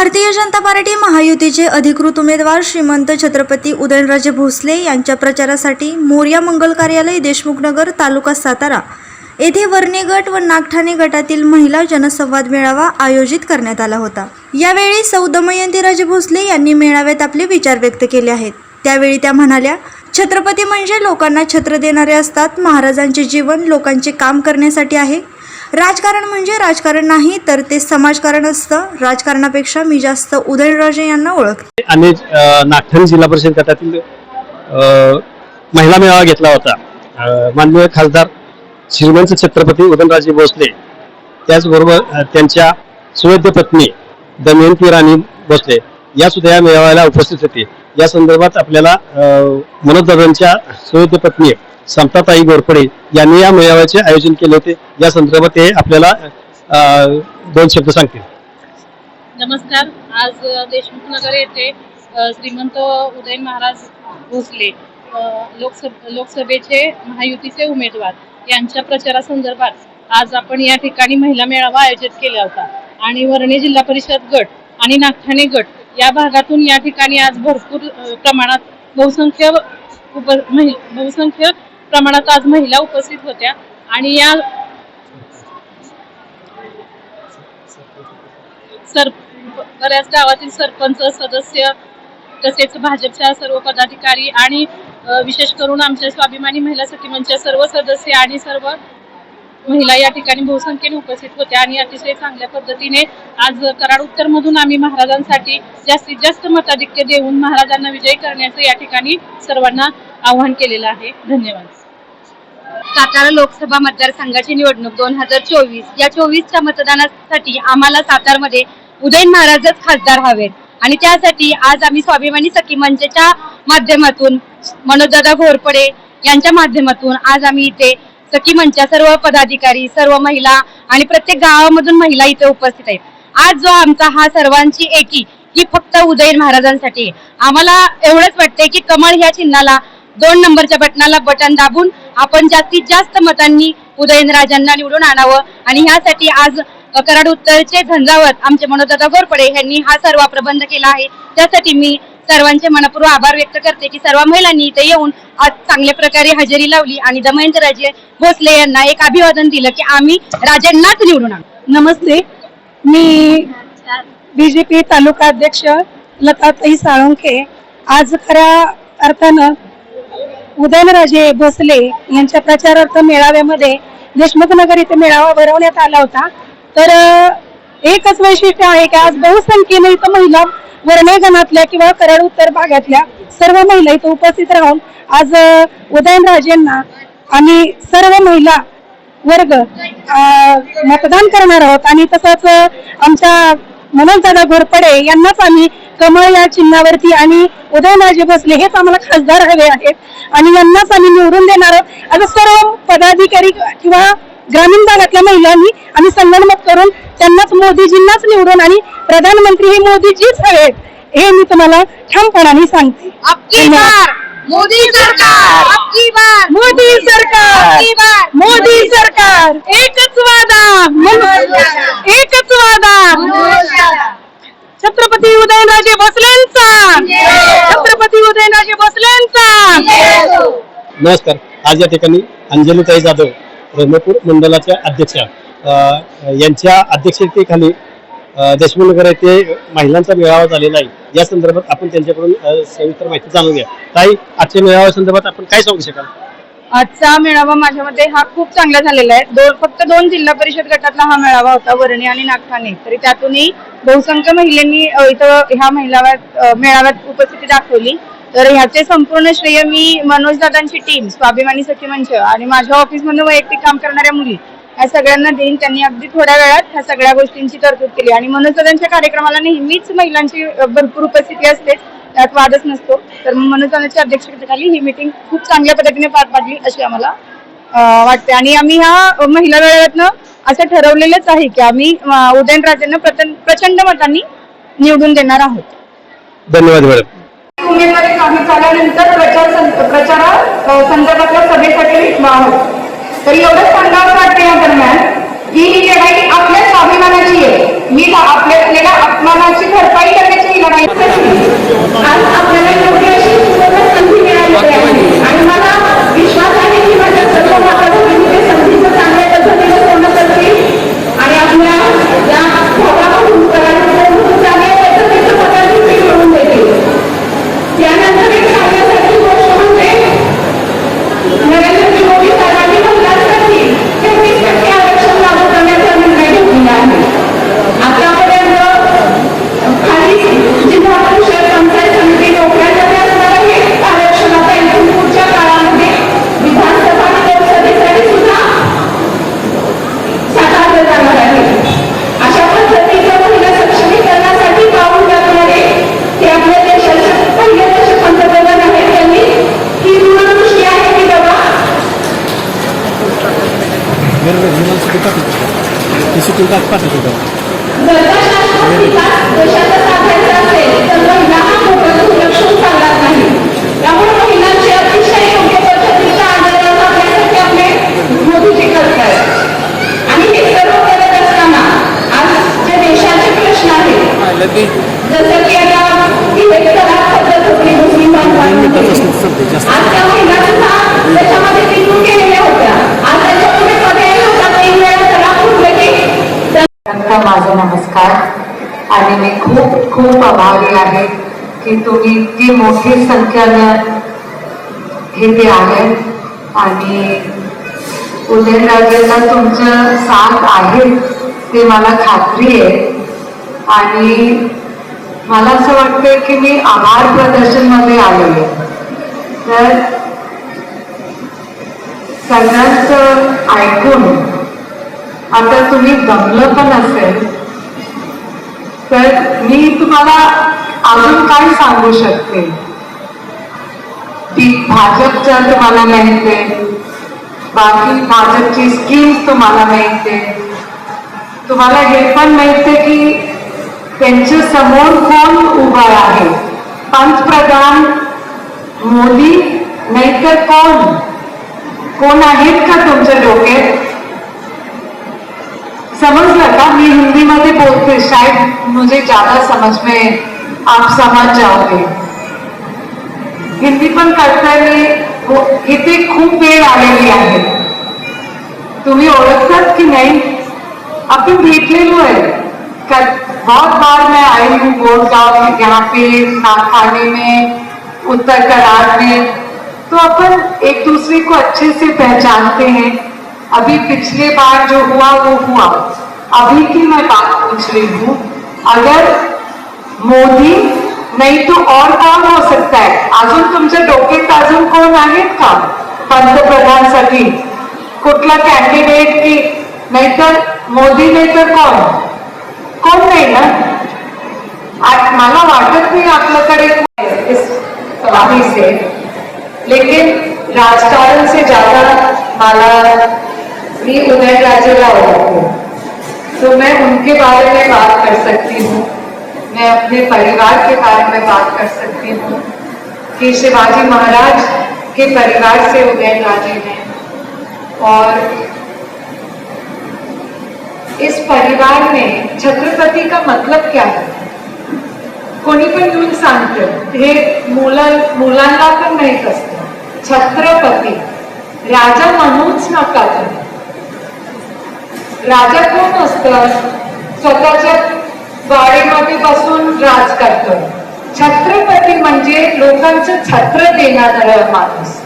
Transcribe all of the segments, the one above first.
Bharatiya Janata party महायुतीचे अधिकृत उमेदवार श्रीमंत छत्रपती उदयनराजे भोसले यांच्या प्रचारासाठी मोर्या मंगल कार्यालय देशमुखनगर तालुका सातारा येथे वर्णे गट व नागठाणे गटातील महिला जनसंवाद मेळावा आयोजित करण्यात आला होता. यावेळी सौ राजे भोसले यांनी मेळाव्यात आपले विचार व्यक्त केले आहेत. त्यावेळी त्या म्हणाल्या छत्रपती म्हणजे लोकांना छत्र देणारे असतात महाराजांचे जीवन लोकांचे काम करण्यासाठी आहे. राजकारण म्हणजे राजकारण नाही तर ते समाजकारण असतं. राजकारणापेक्षा मी जास्त उदयनराजे यांना ओळखते आणि अ, नागठाणे जिल्हा परिषद गटातील महिला मेळावा घेतला होता. माननीय खासदार श्रीमंत छत्रपती उदयनराजे भोसले. त्याचबरोबर त्यांच्या सुवैद्य पत्नी दमयंती राणी भोसले या सुद्धा या मेळाव्याला उपस्थित होते. या संदर्भात आपल्याला मनोज दादांच्या सुवैद्य पत्नी समताताई गोरपडे यांनी या मेळाव्याचे आयोजन केले होते. या संदर्भात ते आपल्याला दोन शब्द सांगतील. नमस्कार. आज देशमुख नगर येथे श्रीमंत उदय महाराज भोसले लोकसभ लोकसभेचे महायुतीचे उमेदवार यांच्या प्रचारासंदर्भात आज आपण या ठिकाणी महिला मेळावा आयोजित केला होता. आणि वर्णे जिल्हा परिषद गट आणि नागठाणे गट या भागातून या ठिकाणी आज भरपूर प्रमाणात बहुसंख्य उप बहुसंख्य प्रमाणात आज महिला उपस्थित होत्या आणि या सर बऱ्याच गावातील सरपंच सदस्य तसेच भाजपच्या सर्व पदाधिकारी आणि विशेष करून आमच्या स्वाभिमानी महिला सखीमंचच्या सर्व सदस्य आणि सर्व महिला या ठिकाणी बहुसंख्येने उपस्थित होत्या आणि अतिशय चांगल्या पद्धतीने आज कराड उत्तर मधून आम्ही महाराजांसाठी जास्तीत जास्त मताधिक्य देऊन महाराजांना विजयी करण्याचं या ठिकाणी सर्वांना आवाहन केलेलं आहे. धन्यवाद. सातारा लोकसभा मतदारसंघाची निवडणूक दोन हजार चोवीस. या चोवीसच्या मतदानासाठी आम्हाला सातारमध्ये उदयन महाराजच खासदार हवेत. आणि त्यासाठी आज आम्ही स्वाभिमानी सखी मंचच्या माध्यमातून मनोजदादा घोरपडे यांच्या माध्यमातून आज आम्ही इथे सखी मंचच्या सर्व पदाधिकारी सर्व महिला आणि प्रत्येक गावामधून महिला इथे उपस्थित आहेत. आज जो आमचा हा सर्वांची एकी ही फक्त उदयन महाराजांसाठी आहे. आम्हाला एवढंच वाटतंय की कमळ ह्या चिन्हाला दोन नंबरच्या बटनाला बटन दाबून आपण जास्तीत जास्त मतांनी उदयनराजांना निवडून आणावं. आणि ह्यासाठी आज कराड उत्तरचे झंझावत आमचे मनोजदादा गोरपडे यांनी हा सर्व प्रबंध केला आहे. त्यासाठी मी सर्वांचे मनपूर्व आभार व्यक्त करते की सर्व महिलांनी इथे येऊन आज चांगल्या प्रकारे हजेरी लावली आणि दमयंतराजे भोसले यांना एक अभिवादन दिलं की आम्ही राजांनाच निवडून आणू. नमस्ते. मी बीजेपी तालुका अध्यक्ष लताताई साळुंखे. आज खऱ्या अर्थानं उदयनराजे भोसले यांच्या प्रचारार्थ मेळाव्यामध्ये देशमुखनगर इथे मेळावा भरवण्यात आला होता. तर एकच वैशिष्ट्य आहे की आज बहुसंख्येने इथं महिला वर्णे गणातल्या किंवा कराड उत्तर भागातल्या सर्व महिला इथं उपस्थित राहून आज उदयनराजेंना आणि सर्व महिला वर्ग मतदान करणार आहोत. आणि तसंच आमच्या मनोजदादा घोरपडे यांनाच आम्ही कमळ या चिन्हावरती आणि उदयनराजे भोसले हेच आम्हाला खासदार हवे आहेत. आणि यांनाच आम्ही निवडून देणार आहोत. आता सर्व पदाधिकारी किंवा ग्रामीण भागातल्या महिलांनी आम्ही संगणमत करून त्यांनाच मोदीजींनाच निवडून आणि प्रधानमंत्री हे मोदीजीच हवेत हे मी तुम्हाला ठामपणाने सांगते. मोदी सरकार! अबकी बार मोदी सरकार! अबकी बार मोदी सरकार! एकच वादा! एकच वादा! छत्रपती उदयनराजे भोसलेंचा! छत्रपती उदयनराजे भोसलेंचा! नमस्कार. आज या ठिकाणी अंजलीताई जाधव रत्नपूर मंडलाच्या अध्यक्षा अ, यांच्या अध्यक्षतेखाली अ, येथे महिलांचा मेळावा झालेला आहे. या संदर्भात आपण त्यांच्याकडून सविस्तर माहिती जाणून घ्या. ताई आजच्या मेळाव्या संदर्भात आपण काय सांगू शकाल? आजचा मेळावा माझ्या मते हा खूप चांगला झालेला आहे. दोन फक्त दोन जिल्हा परिषद गटातला हा मेळावा होता वरणी आणि नागठाणे. तरी त्यातूनही बहुसंख्य महिलांनी इथं ह्या मेळाव्यात मेळाव्यात उपस्थिती दाखवली. तर ह्याचे संपूर्ण श्रेय मी मनोज दादांची टीम स्वाभिमानी सखी मंच आणि माझ्या ऑफिस मधून वैयक्तिक काम करणाऱ्या मुली या सगळ्यांना देईन. त्यांनी अगदी थोड्या वेळात ह्या सगळ्या गोष्टींची तरतूद केली. आणि मनोज दादांच्या कार्यक्रमाला नेहमीच महिलांची भरपूर उपस्थिती असते. त्यात वादच नसतो. तर मनोज दादांच्या अध्यक्षतेखाली ही मीटिंग खूप चांगल्या पद्धतीने पार पाडली अशी आम्हाला वाटते. आणि आम्ही ह्या महिला मेळाव्यातनं असं ठरवलेलंच आहे की आम्ही उदयनराजेंना प्रचंड मतांनी निवडून देणार आहोत. धन्यवाद मॅडम. उमेदवारी काढून झाल्यानंतर प्रचार प्रचारा संदर्भातल्या सभेसाठी तर एवढंच सांगावं वाटते या दरम्यान की ही लढाई आपल्या स्वाभिमानाची आहे. मी आपल्या अपमानाची भरपाई करण्याची ही लढाई आज आपल्याला एवढी अशी उठले की त्यांचा माझा नमस्कार। आणि मी खूप खूप आभारी आहे की तुम्ही इतकी मोठी संख्येनं इथे आहे. आणि तुमचं साथ आहे ते मला खात्री आहे. आणि मला असं वाटतं की मी आभार प्रदर्शनमध्ये आलेले तर सगळ्यांचं ऐकून आता तुम्ही दमलं पण असेल तर मी तुम्हाला अजून काय सांगू शकते? ती भाजपच्या तुम्हाला माहिती बाकी भाजपची स्कीम्स तुम्हाला माहिती तुम्हाला हे पण माहिती की पंतप्रधान मोदी, नाहीतर कोण? कोण आहेत का तुमच्या डोक्यात? समझ का? मैं हिंदी में बोलते. शायद मुझे ज़्यादा समझ में आप समझ जाओगे. हिंदी पण हो- इथे खूप वेळ आलेली आहे. तुम्ही ओळखतात की नाही? आपण भेटलेलो आहे. बहुत बार मैं आई हूँ गोड़गांव में यहाँ पे नाखाने में, उत्तर कनाड़ में। तो अपन एक दूसरे को अच्छे से पहचानते हैं। अभी पिछले बार जो हुआ, वो हुआ। अभी की मैं बात पूछ रही हूँ। अगर मोदी, नहीं तो और कौन हो सकता है? अजून तुमच्या डोक्यात अजून कोण आहेत का पंतप्रधानसाठी कुठला कॅन्डिडेट की नाहीतर मोदी नाही तर कोण कोण नाही ना? मला वाटत नाही से लेकिन राजकारण से ज़्यादा मला मी उदयनराजेला ओळखते. तो मैं उनके बारे में बात कर सकती हूँ। मैं अपने परिवार के बारे में बात कर सकती हूँ। कि शिवाजी महाराज के परिवार से उदयनराजे हैं। और इस परिवार में छत्रपती का मतलब क्या है? कोणी पण येऊन सांगतं हे मुला मुलांना पण माहीत असतं. छत्रपती. राजा म्हणूच नका तुम्ही. राजा कोण असतं? स्वतःच्या गाडीमध्ये बसून राज करतो. छत्रपती म्हणजे लोकांचं छत्र देणारा माणूस.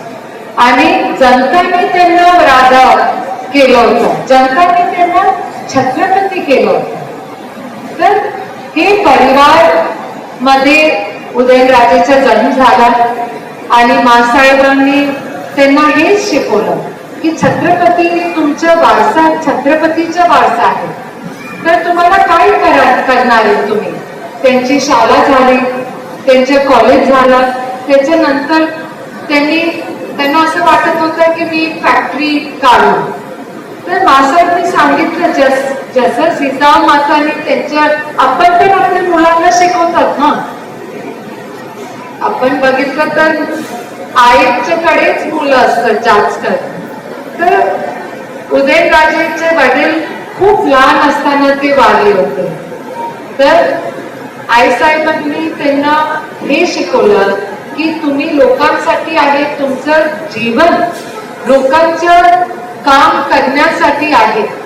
आणि जनताने त्यांना राजा केलं होतं. जनताने त्यांना छत्रपती केलं. होतं तर हे परिवारमध्ये उदयनराजेचा जन्म झाला आणि मासाहेबांनी त्यांना हेच शिकवलं की छत्रपती तुमचा वारसा छत्रपतीचा वारसा आहे. तर तुम्हाला काय करणार आहे तुम्ही? त्यांची शाळा झाली त्यांचे कॉलेज झालं त्याच्यानंतर त्यांनी त्यांना असं वाटत होतं की मी फॅक्टरी काढू. तर मासांनी सांगितलं जस जसं सीताराम माताने त्यांच्या आपण पण आपल्या मुलांना शिकवतात ना? आपण बघितलं तर आईच्याकडेच मुलं असतात जास्त. तर उदयनराजेचे वडील खूप लहान असताना ते वारले होते. तर आईसाहेबांनी त्यांना हे शिकवलं की तुम्ही लोकांसाठी आहे तुमचं जीवन. लोकांच्या काम करण्यासाठी आहे.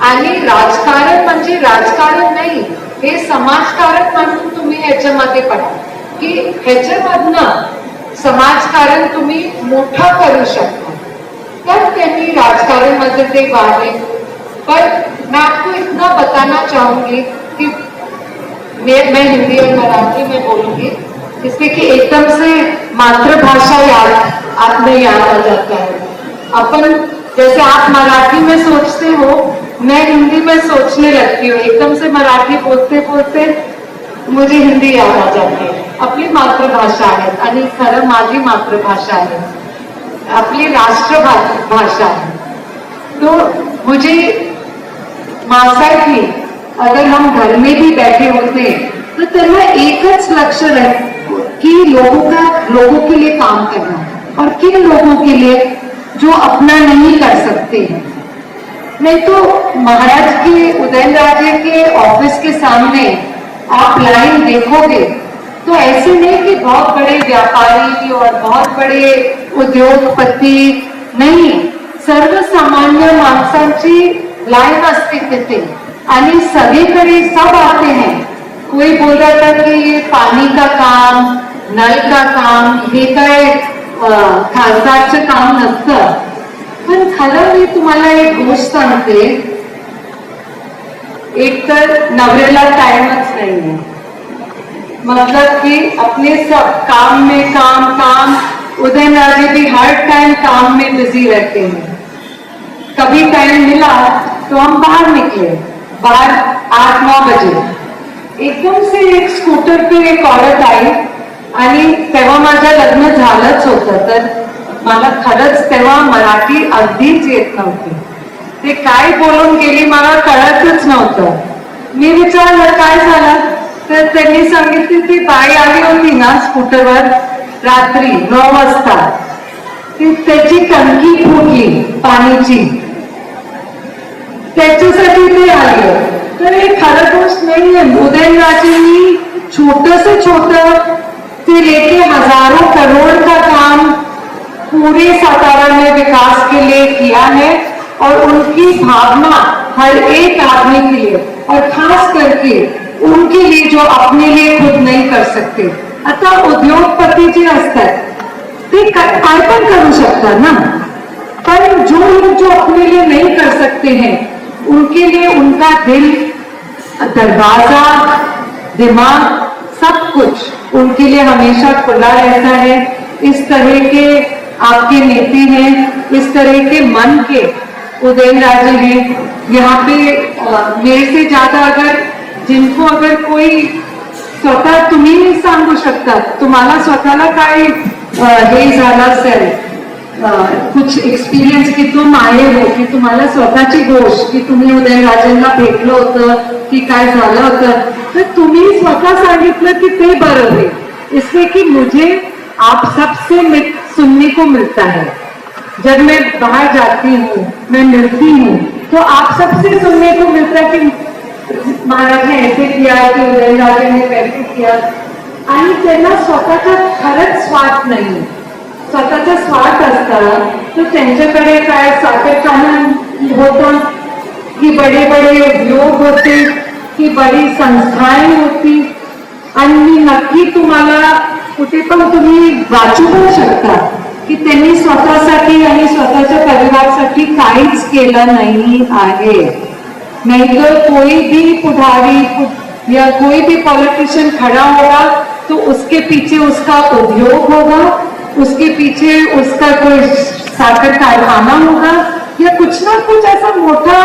आणि राजकारण म्हणजे राजकारण नाही, हे समाजकारण म्हणून तुम्ही ह्याच्यामध्ये पडा. की ह्याच्यामधनं समाजकारण तुम्ही मोठा करू शकता. तर त्यांनी राजकारण मध्ये वाढले. पर मैं आपको इतना बताना चाहूँगी कि मैं मैं हिंदी और मराठी में बोलूँगी. जिससे कि एकदम से मातृभाषा याद आप याद आ जाता है. अपन जैसे आप मराठी में सोचते हो, मैं हिंदी में सोचने लगती हूँ। एकदम से मराठी बोलते बोलते मुझे हिंदी याद आ जाती है। आपली मातृभाषा आहे आणि खरं माझी मातृभाषा आहे। आपली राष्ट्रभाषा भाषा है तो मुझे हंसायची अगर हम घर में भी बैठे होते तो तेरा एकच लक्ष रह कि लोगों का, लोगों के लिए काम करना और किन लोगों के लिए जो अपना नहीं कर सकते हैं। नहीं तो महाराज के उदयनराजे के ऑफ़िस के सामने आप लाइन देखोगे तो ऐसे नहीं कि बहुत बड़े व्यापारी और बहुत बड़े उद्योगपती नाही सर्वसामान्य माणसांची लाईन असते तिथे आणि सगळीकडे सब आते हैं। कोई बोल रहा था कि ये पानी का काम नल का काम हे काय अं, खासदारचं काम मी तुम्हाला एक गोष्ट सांगते. एक तर नवऱ्याला टाइमच नाहीये. मतलब कि अपने सब काम में काम काम उदयनराजे भी हर टाइम काम में बिज़ी रहते हैं. कभी टाइम मिला तो हम बाहर निकले. बाहर आठ, नौ बजे. एकदम से एक स्कूटर पे एक औरत आई. आणि तेव्हा माझं लग्न झालंच होतं तर मला खरंच तेव्हा मराठी अगदीच येत नव्हती. ते काय बोलून गेली मला कळतच नव्हतं. मी विचारलं काय झालं? तर त्यांनी सांगितली ती बाई आली होती ना स्कूटरवर रात्री नऊ वाजता. ती त्याची टंकी फुटली पाणीची. त्याच्यासाठी ते आले. तर हे खरं गोष्ट नाहीये. उदयनराजेंनी छोटस छोट से लेके हज़ारों करोड़ का काम पूरे सातारा में विकास के लिए किया है और उनकी भावना हर एक आदमी के लिए और खास करके उनके लिए जो अपने लिए खुद नहीं कर सकते। आता उद्योगपती जे असतात ते काय काय पण करू शकतात ना? पर जो लोग जो अपने लिए नहीं कर सकते हैं, उनके लिए उनका दिल, दरवाज़ा, दिमाग, सब कुछ उनके लिए हमेशा खुला रहता है। इस तरह के आपके नेता हैं, इस तरह के मन के उदयन राजे हैं। यहाँ पे मेरे से ज़्यादा अगर जिनको अगर कोई स्वतः तुम्ही नहीं सांगू शकता, तुम्हाला स्वतःला काय हे झालं असेल कुछ एक्सपिरियन्स की तुम आए हो, की तुम्हाला स्वतःची गोष्ट, की तुम्ही उदयनराजेंना भेटलं होतं, की काय झालं होतं, तर तुम्ही स्वतः सांगितलं की ते बरं आहे इसलिए कि मुझे आप सबसे सुनने को मिलता है. जब मैं बाहर जाती हूँ, मैं मिलती हूँ तो आप सबसे सुनने को मिलता है कि महाराज ने ऐसे किया, की उदयनराजे ने वैसे किया. आणि त्यांना स्वतःचा खरंच स्वार्थ नाही. स्वतःचा स्वार्थ असतात तर त्यांच्याकडे काय सातत्यानं होतं? की बडे बडे उद्योग होते की बडी संस्थाएं होती. आणि मी नक्की तुम्हाला कुठे पण तुम्ही वाचू पण शकता. की त्यांनी स्वतःसाठी आणि स्वतःच्या परिवारासाठी काहीच केलं नाही आहे. नहीं तो कोई भी पुढारी या कोई भी पॉलिटिशियन खड़ा होगा तो उसके पीछे उसका उद्योग होगा. उसके पीछे उसका कोई साखर कारखाना होगा या कुछ ना कुछ ऐसा मोठा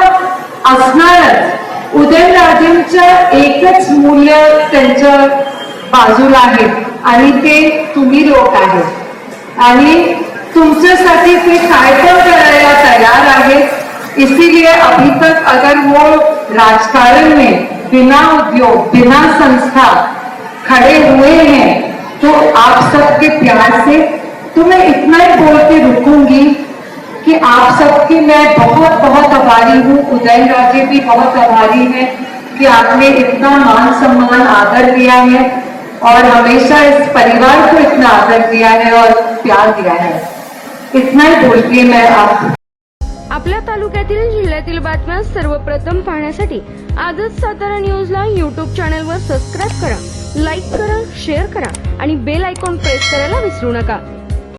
असणारच उदयनराजेंच्या एकच मूल्य त्यांच्या बाजूला आहे. आणि ते तुम्ही लोक आहेत. आणि तुमच्यासाठी ते काय पण करायला तयार आहेत इसीलिए अभी तक अगर वो राजकारण में बिना उद्योग, बिना संस्था खड़े हुए हैं तो आप सबके प्यार से तो मैं इतना ही बोल के रुकूंगी कि आप सबके मैं बहुत बहुत आभारी हूँ। उदय राजे भी बहुत आभारी है कि आपने इतना मान सम्मान आदर दिया है और हमेशा इस परिवार को इतना आदर दिया है और प्यार दिया है। इतना ही बोल के मैं आप आपल्या तालुक्यातील जिल्ह्यातील बातम्या सर्वप्रथम पाहण्यासाठी आजच सातारा न्यूजला यूट्यूब चॅनलवर सबस्क्राईब करा लाईक करा शेअर करा आणि बेल आयकॉन प्रेस करायला विसरू नका.